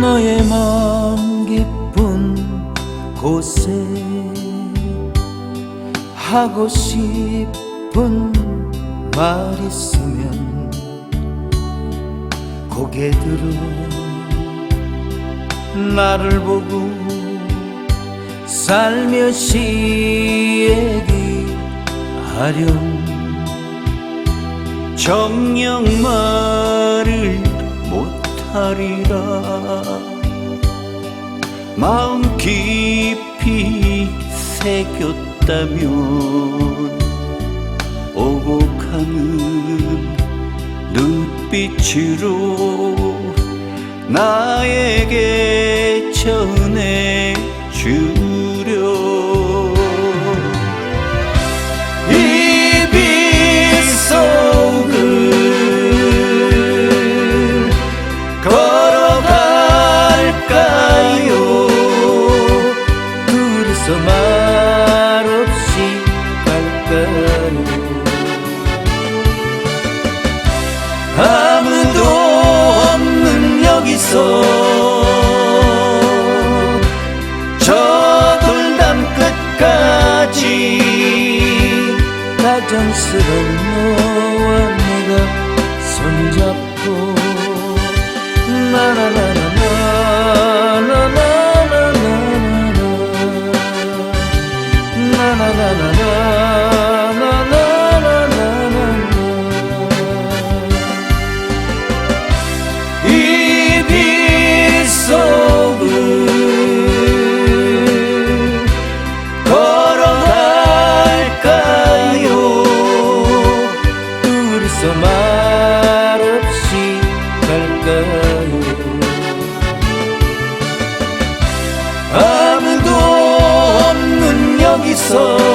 너의 마음 깊은 곳에 하고 싶은 말 있으면 고개 들어 나를 보고 살며시 얘기하렴. 정령만 하리라. 마음 깊이 새겼다면 오고 가는 눈빛으로 나에게 전해주 둘이서 말없이 갈까요. 아무도 없는 여기서